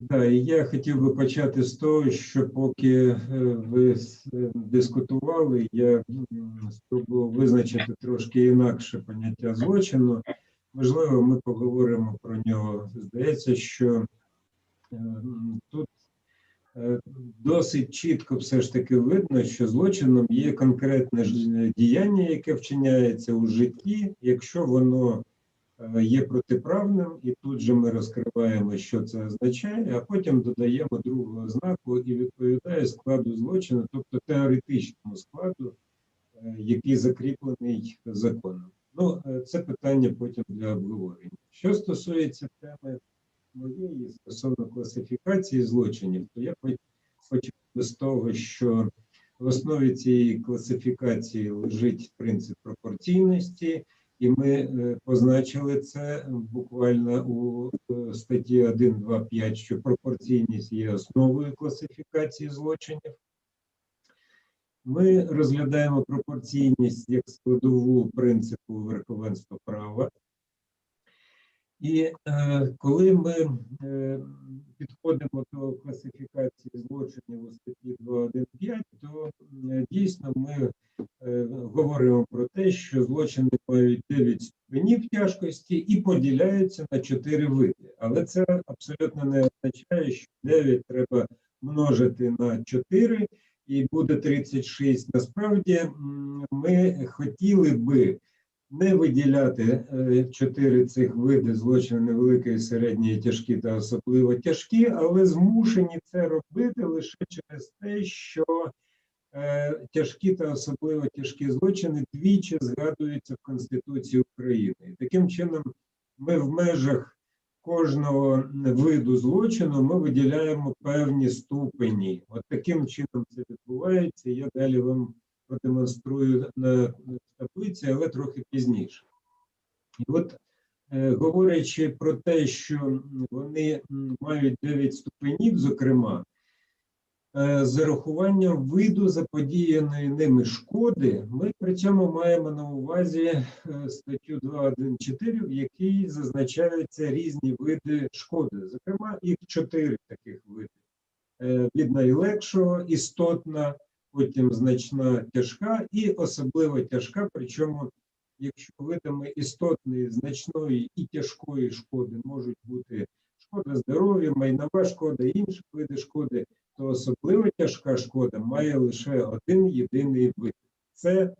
Да, і я хотів би почати з того, що поки е, ви е, дискутували, я спробував визначити трошки інакше поняття злочину. Можливо, ми поговоримо про нього. Здається, що е, тут досить чітко все ж таки видно, що злочином є конкретне діяння, яке вчиняється у житті, якщо воно є протиправним, і тут же ми розкриваємо, що це означає, а потім додаємо другого знаку і відповідає складу злочину, тобто теоретичному складу, е, який закріплений законом. Ну, е, це питання потім для обговорення. Що стосується теми моєї стосовно класифікації злочинів, то я би з того, що в основі цієї класифікації лежить принцип пропорційності, і ми е, позначили це буквально у е, статті 1.2.5, що пропорційність є основою класифікації злочинів. Ми розглядаємо пропорційність як складову принципу верховенства права. І е, коли ми е, підходимо до класифікації злочинів у статті 2.1.5, то е, дійсно ми говоримо про те, що злочини мають 9 ступенів тяжкості і поділяються на 4 види. Але це абсолютно не означає, що 9 треба множити на 4 і буде 36. Насправді ми хотіли би не виділяти е, чотири цих види злочину невеликої, середньої, тяжкі та особливо тяжкі, але змушені це робити лише через те, що тяжкі та особливо тяжкі злочини двічі згадуються в Конституції України. І таким чином, ми в межах кожного виду злочину ми виділяємо певні ступені. От таким чином це відбувається. Я далі вам продемонструю на таблиці, але трохи пізніше. І от, е, говорячи про те, що вони мають 9 ступенів, зокрема, е, з урахуванням виду заподіяної ними шкоди, ми при цьому маємо на увазі е, статтю 2.1.4, в якій зазначаються різні види шкоди. Зокрема, їх чотири таких види. Е, Від найлегшого, істотна, потім значна тяжка і особливо тяжка. Причому, якщо видами істотної, значної і тяжкої шкоди можуть бути шкода здоров'я, майнова шкода, інші види шкоди, то особливо тяжка шкода має лише один єдиний вид: це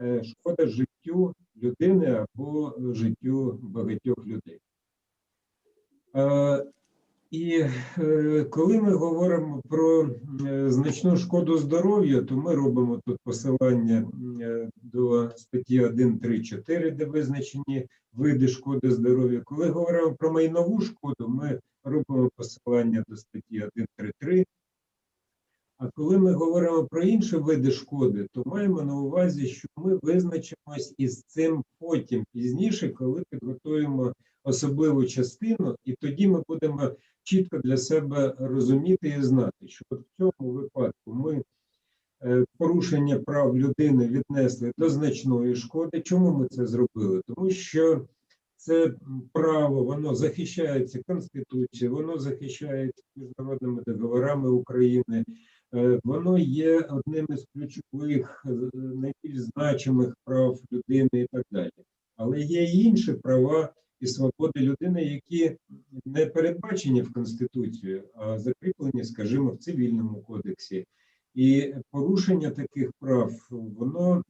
е, шкода життю людини або життю багатьох людей. І е, коли ми говоримо про е, значну шкоду здоров'ю, то ми робимо тут посилання е, до статті 1.3.4, де визначені види шкоди здоров'ю. Коли говоримо про майнову шкоду, ми робимо посилання до статті 1.3.3. А коли ми говоримо про інші види шкоди, то маємо на увазі, що ми визначимось із цим потім пізніше, коли підготуємо особливу частину, і тоді ми будемо чітко для себе розуміти і знати, що в цьому випадку ми е, порушення прав людини віднесли до значної шкоди. Чому ми це зробили? Тому що це право, воно захищається Конституцією, воно захищається міжнародними договорами України. Е, Воно є одним із ключових, е, найбільш значимих прав людини і так далі. Але є інші права і свободи людини, які не передбачені в Конституцію, а закріплені, скажімо, в цивільному кодексі. І порушення таких прав, воно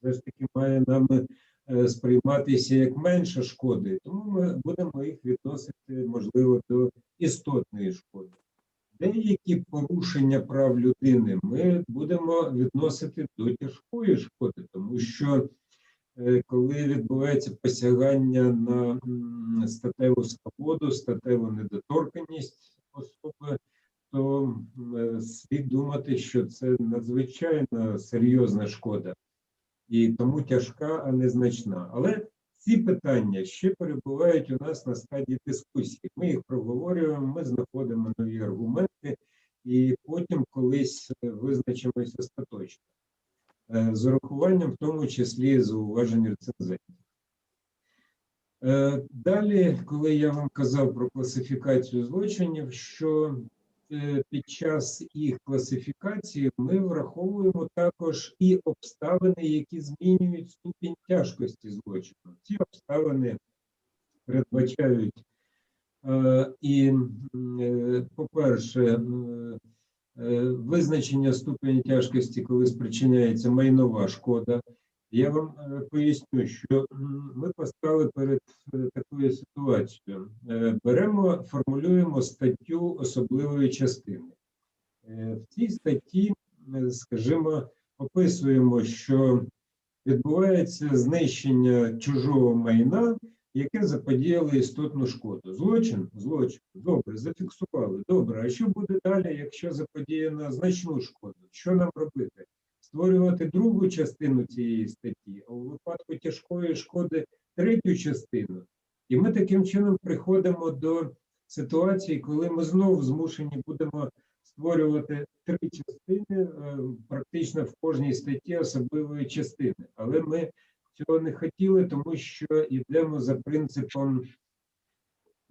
все ж таки має нами е, сприйматися як менше шкоди, тому ми будемо їх відносити, можливо, до істотної шкоди. Деякі порушення прав людини ми будемо відносити до тяжкої шкоди, тому що коли відбувається посягання на статеву свободу, статеву недоторканність особи, то е, слід думати, що це надзвичайно серйозна шкода і тому тяжка, а не значна. Але ці питання ще перебувають у нас на стадії дискусії. Ми їх проговорюємо, ми знаходимо нові аргументи, і потім колись е, визначимося остаточно. Е, З урахуванням, в тому числі зауважень рецензентів. Е, Далі, коли я вам казав про класифікацію злочинів, що е, під час їх класифікації ми враховуємо також і обставини, які змінюють ступінь тяжкості злочину. Ці обставини передбачають і, по-перше, визначення ступеня тяжкості, коли спричиняється майнова шкода. Я вам е, поясню, що ми постали перед е, такою ситуацією. Е, Беремо, формулюємо статтю особливої частини. Е, В цій статті, е, скажімо, описуємо, що відбувається знищення чужого майна, яке заподіяло істотну шкоду. Злочин? Злочин. Добре, зафіксували. Добре. А що буде далі, якщо заподіяно значну шкоду? Що нам робити? Створювати другу частину цієї статті, а у випадку тяжкої шкоди третю частину. І ми таким чином приходимо до ситуації, коли ми знову змушені будемо створювати три частини, е, практично в кожній статті особливої частини. Але ми цього не хотіли, тому що йдемо за принципом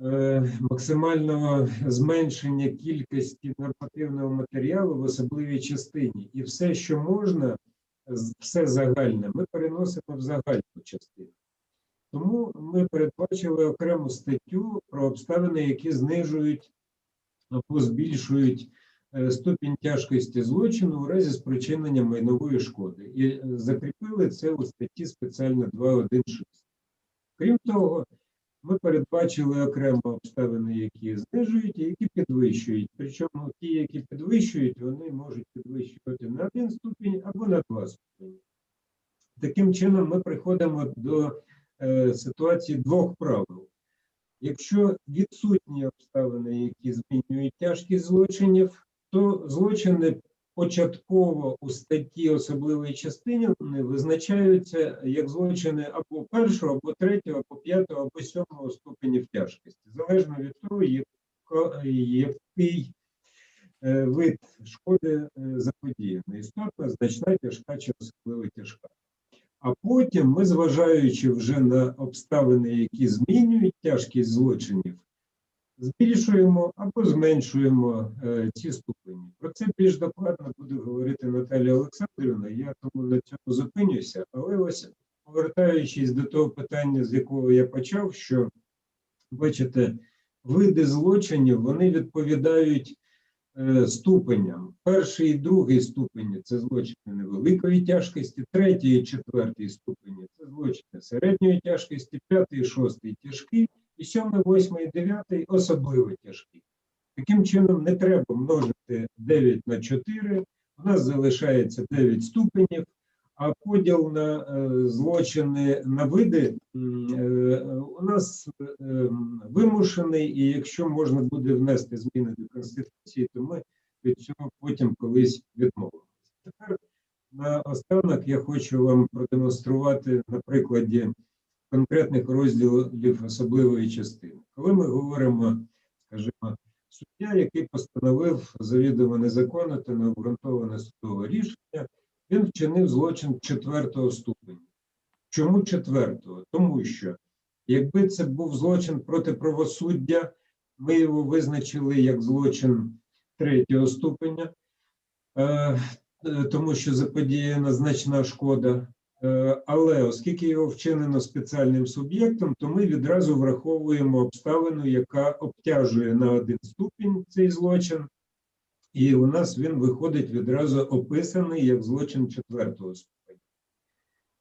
е, максимального зменшення кількості нормативного матеріалу в особливій частині. І все, що можна, все загальне, ми переносимо в загальну частину. Тому ми передбачили окрему статтю про обставини, які знижують або збільшують ступінь тяжкості злочину у разі спричинення майнової шкоди. І е, закріпили це у статті спеціально 2.1.6. Крім того, ми передбачили окремо обставини, які знижують і які підвищують. Причому ті, які підвищують, вони можуть підвищувати на один ступінь або на два ступені. Таким чином, ми приходимо до е, ситуації двох правил. Якщо відсутні обставини, які змінюють тяжкість злочинів, то злочини початково у статті особливої частини визначаються як злочини або першого, або третього, або п'ятого, або сьомого ступенів тяжкості, залежно від того, який е, вид шкоди е, заподіяний. Істотна, значна, тяжка чи особливо тяжка. А потім ми, зважаючи вже на обставини, які змінюють тяжкість злочинів, збільшуємо або зменшуємо е, ці ступені. Про це більш докладно буде говорити Наталія Олександрівна. Я тому на цьому зупинюся. Але ось повертаючись до того питання, з якого я почав, що бачите, види злочинів вони відповідають е, ступеням. Перший і другий ступені це злочини невеликої тяжкості, третій і четвертий ступені це злочини середньої тяжкості, п'ятий і шостий тяжкі, і сьомий, восьмий і дев'ятий особливо тяжкі. Таким чином, не треба множити 9 на 4, у нас залишається 9 ступенів, а поділ на е, злочини на види е, у нас е, вимушений, і якщо можна буде внести зміни до Конституції, то ми від цього потім колись відмовимося. Тепер на останок я хочу вам продемонструвати на прикладі конкретних розділів особливої частини. Коли ми говоримо, скажімо, суддя, який постановив завідомо незаконне та необґрунтоване судове рішення, він вчинив злочин четвертого ступеня. Чому четвертого? Тому що якби це був злочин проти правосуддя, ми його визначили як злочин третього ступеня, е, е, тому що заподіяна значна шкода. Е, Але оскільки його вчинено спеціальним суб'єктом, то ми відразу враховуємо обставину, яка обтяжує на один ступінь цей злочин, і у нас він виходить відразу описаний як злочин четвертого ступеня.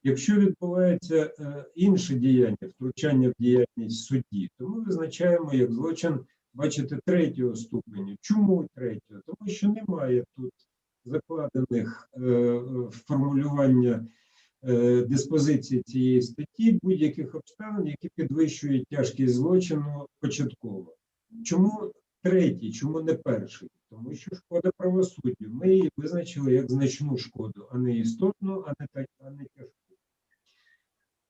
Якщо відбувається е, інше діяння, втручання в діяльність судді, то ми визначаємо як злочин, бачите, третього ступеню. Чому третього? Тому що немає тут закладених е, формулювання диспозиції цієї статті будь-яких обставин, які підвищують тяжкість злочину початково. Чому третій, чому не перший? Тому що шкода правосуддю. Ми її визначили як значну шкоду, а не істотну, а не, та- а не тяжку.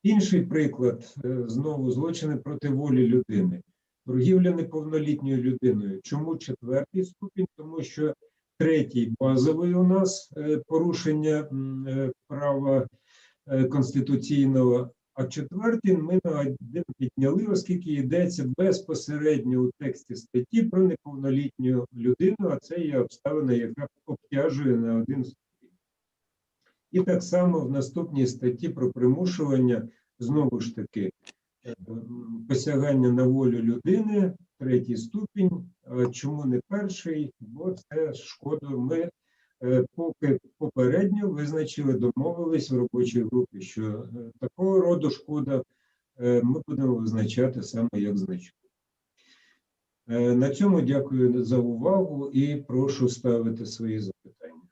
Інший приклад е, знову злочини проти волі людини. Торгівля неповнолітньою людиною. Чому четвертий ступінь? Тому що третій базовий у нас е, порушення е, права е, конституційного, А четвертий ми на один підняли, оскільки йдеться безпосередньо у тексті статті про неповнолітню людину, а це є обставина, яка обтяжує на один ступінь. І так само в наступній статті про примушування знову ж таки е, посягання на волю людини, третій ступінь. Чому не перший? Бо це шкоду. Ми е, поки попередньо визначили, домовились в робочій групі, що е, такого роду шкода е, ми будемо визначати саме як значку. Е, На цьому дякую за увагу і прошу ставити свої запитання.